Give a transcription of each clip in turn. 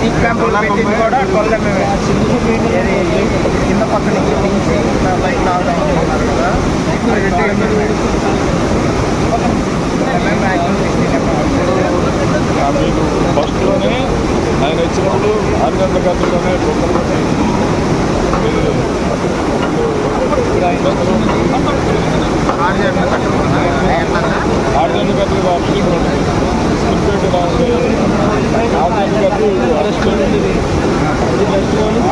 Seat క్యాంపులు పెట్టింది కూడా ట్వెల్వ్ ఎంఎం కింద పక్క నుంచి దించి బయట లాగుదాం అనుకున్నారు కదా.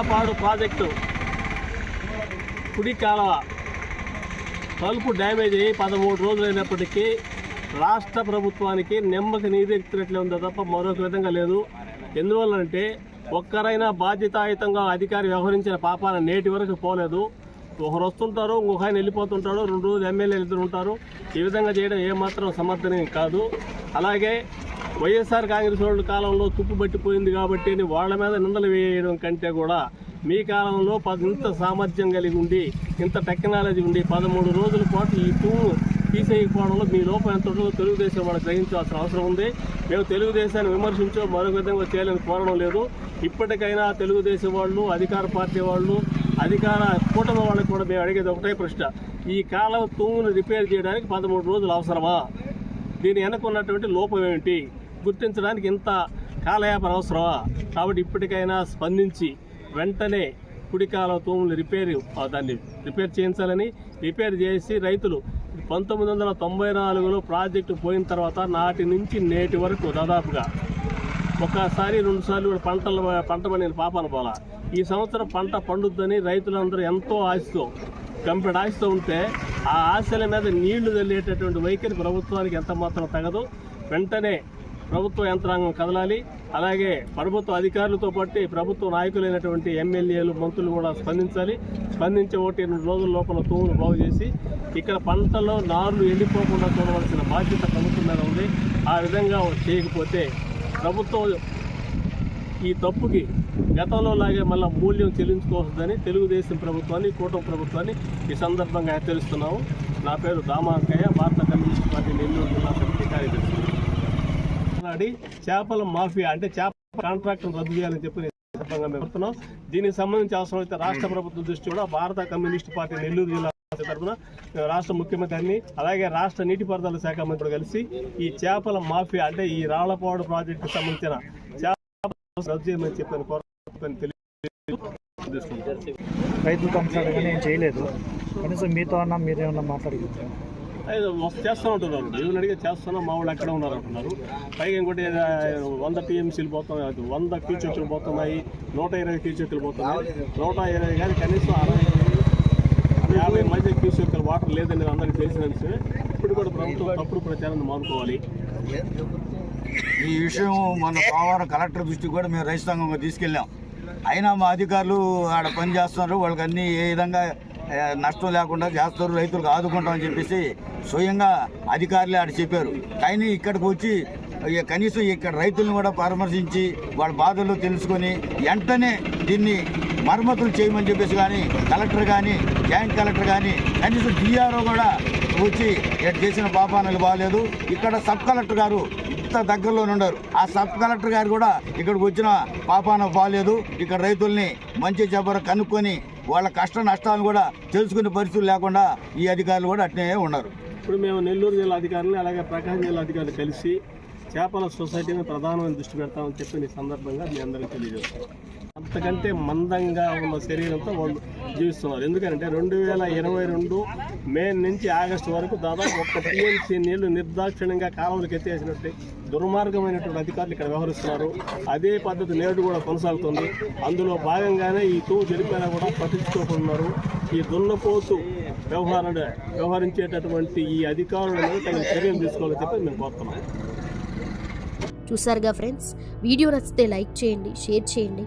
రాళ్ళపాడు ప్రాజెక్టు. కుడి కాలువ. తలుపు డ్యామేజ్ అయ్యి పదమూడు రోజులు అయినప్పటికీ రాష్ట్ర ప్రభుత్వానికి నెమ్మది నీరెత్తినట్లే ఉందో తప్ప మరొక విధంగా లేదు. ఎందువల్లంటే ఒక్కరైనా బాధ్యతాయుతంగా అధికారి వ్యవహరించిన పాపాన నేటి వరకు పోలేదు. ఒకరు వస్తుంటారు ఇంకొక ఆయన వెళ్ళిపోతుంటాడు రెండు రోజులు ఎమ్మెల్యేలు ఇద్దరు ఉంటారు. ఈ విధంగా చేయడం ఏమాత్రం సమర్థనీయం కాదు. అలాగే వైఎస్ఆర్ కాంగ్రెస్ వాళ్ళ కాలంలో తుప్పు పట్టిపోయింది కాబట్టి వాళ్ళ మీద నిందలు వేయడం కంటే కూడా మీ కాలంలో ఇంత సామర్థ్యం కలిగి ఉండి ఇంత టెక్నాలజీ ఉండి పదమూడు రోజుల పాటు ఈ తూము తీసేయకపోవడంలో మీ లోపం ఎంత ఉంటుందో తెలుగుదేశం వాళ్ళు గ్రహించాల్సిన అవసరం ఉంది. మేము తెలుగుదేశాన్ని విమర్శించో మరొక విధంగా చేయాలని కోరడం లేదు. ఇప్పటికైనా తెలుగుదేశం వాళ్ళు అధికార పార్టీ వాళ్ళు అధికార కూటమి వాళ్ళకి కూడా మేము అడిగేది ఒకటే ప్రశ్న. ఈ కాలం తూమును రిపేర్ చేయడానికి పదమూడు రోజులు అవసరమా? దీని వెనక ఉన్నటువంటి లోపం ఏమిటి గుర్తించడానికి ఇంత కాలయాపన అవసరమా? కాబట్టి ఇప్పటికైనా స్పందించి వెంటనే కుడికాల తూములు రిపేర్ ఆ, దాన్ని రిపేర్ చేయించాలని రిపేర్ చేసి రైతులు పంతొమ్మిది వందల తొంభై నాలుగులో ప్రాజెక్టు పోయిన తర్వాత నాటి నుంచి నేటి వరకు దాదాపుగా ఒకసారి రెండుసార్లు కూడా పంటలు పంట పండిన పాపన పోలా. ఈ సంవత్సరం పంట పండుద్దని రైతులందరూ ఎంతో ఆశతో కంపెనీ ఆశతో ఉంటే ఆ ఆశల మీద నీళ్ళు వెళ్ళేటటువంటి వైఖరి ప్రభుత్వానికి ఎంత మాత్రం తగదు. వెంటనే ప్రభుత్వ యంత్రాంగం కదలాలి. అలాగే ప్రభుత్వ అధికారులతో పాటు ప్రభుత్వ నాయకులైనటువంటి ఎమ్మెల్యేలు మంత్రులు కూడా స్పందించాలి. స్పందించే ఒకటి రెండు రోజుల లోపల తూములు బాగు చేసి ఇక్కడ పంటలో నార్లు ఎండిపోకుండా చూడవలసిన బాధ్యత ప్రభుత్వం మీద ఉంది. ఆ విధంగా చేయకపోతే ప్రభుత్వం ఈ తప్పుకి గతంలో లాగే మళ్ళీ మూల్యం చెల్లించుకోవద్దని తెలుగుదేశం ప్రభుత్వాన్ని కూటమి ప్రభుత్వాన్ని ఈ సందర్భంగా హెచ్చరిస్తున్నాము. నా పేరు దామాంకయ్య భారత కమ్యూనిస్ట్ పార్టీ నెల్లూరు జిల్లా సమితి కార్యదర్శి. మాట్లాడి చేపల మాఫియా అంటే చేపల కాంట్రాక్ట్ రద్దు చేయాలని చెప్పి నేను సందర్భంగా మేము కోరుతున్నాం. దీనికి సంబంధించి అవసరమైతే రాష్ట్ర ప్రభుత్వం దృష్టి కూడా భారత కమ్యూనిస్ట్ పార్టీ నెల్లూరు జిల్లా తరఫున రాష్ట్ర ముఖ్యమంత్రిని అలాగే రాష్ట్ర నీటిపారుదల శాఖ మంత్రి కలిసి ఈ చేపల మాఫియా అంటే ఈ రాళ్ళపాడు ప్రాజెక్టుకు సంబంధించిన చేపల రద్దు చేయమని చెప్పిన కోరని తెలియజేస్తున్నాం. రైతులు కంప్లైంట్ కానీ ఏం చేయలేదు. కనీసం మీతో అన్నా మీరేమన్నా మాట్లాడగలుగుతారు అయితే చేస్తూ ఉంటున్నారు దేవుని అడిగే చేస్తున్నాం మా వాళ్ళు ఎక్కడ ఉన్నారు అంటున్నారు. పైగా ఇంకోటి వంద టీఎంసీలు పోతున్నాయి వంద టీచర్లు పోతున్నాయి నూట ఇరవై టీచర్లు పోతున్నాయి. నూట ఇరవై కానీ కనీసం అరవై యాభై మధ్య టీచర్లు వాటర్ లేదని అందరికీ తెలిసిన విషయమే ఇప్పుడు కూడా ప్రభుత్వం తప్పుడు ప్రచారాన్ని మానుకోవాలి. ఈ విషయం మన సోమవారం కలెక్టర్ దృష్టికి కూడా మేము రైతు సంఘంగా తీసుకెళ్ళాం. అయినా మా అధికారులు ఆడ పని చేస్తున్నారు వాళ్ళకి అన్ని ఏ విధంగా నష్టం లేకుండా చేస్తారు రైతులకు ఆదుకుంటామని చెప్పేసి స్వయంగా అధికారులే ఆడ చెప్పారు. కానీ ఇక్కడికి వచ్చి కనీసం ఇక్కడ రైతులను కూడా పరామర్శించి వాళ్ళ బాధలు తెలుసుకొని వెంటనే దీన్ని మరమ్మతులు చేయమని చెప్పేసి కానీ కలెక్టర్ కానీ జాయింట్ కలెక్టర్ కానీ కనీసం డిఆర్ఓ కూడా వచ్చి ఇక్కడ చేసిన పాపానలు బాగాలేదు ఇక్కడ సబ్ కలెక్టర్ గారు ఇంత దగ్గరలోనే ఉన్నారు. ఆ సబ్ కలెక్టర్ గారు కూడా ఇక్కడికి వచ్చిన పాపాన బాగాలేదు ఇక్కడ రైతుల్ని మంచి చెప్పరు కనుక్కొని వాళ్ళ కష్ట నష్టాలను కూడా తెలుసుకునే పరిస్థితులు లేకుండా ఈ అధికారులు కూడా అట్నే ఉన్నారు. ఇప్పుడు మేము నెల్లూరు జిల్లా అధికారులు అలాగే ప్రకాశం జిల్లా అధికారులు కలిసి చేపల సొసైటీని ప్రధానమైన దృష్టి పెడతామని చెప్పి ఈ సందర్భంగా మీ అందరికీ తెలియజేస్తాం అంతకంటే మందంగా ఉన్న శరీరంతో వాళ్ళు జీవిస్తున్నారు. ఎందుకంటే రెండు వేల ఇరవై రెండు మే నుంచి ఆగస్టు వరకు దాదాపు ఒక్క టీఎంసీ నీళ్ళు నిర్దాక్షిణ్యంగా కాలువలకు ఎత్తేసినట్టు దుర్మార్గమైనటువంటి అధికారులు ఇక్కడ వ్యవహరిస్తున్నారు. అదే పద్ధతి నేడు కూడా కొనసాగుతుంది. అందులో భాగంగానే ఈ తూ జరిపేలా కూడా పట్టించుకోకున్నారు ఈ దున్నపోతు వ్యవహార వ్యవహరించేటటువంటి ఈ అధికారుల మీద తగిన చర్యలు తీసుకోవాలని చెప్పి మేము కోరుతున్నాం. చూసారుగా ఫ్రెండ్స్ వీడియో నచ్చితే లైక్ చేయండి షేర్ చేయండి.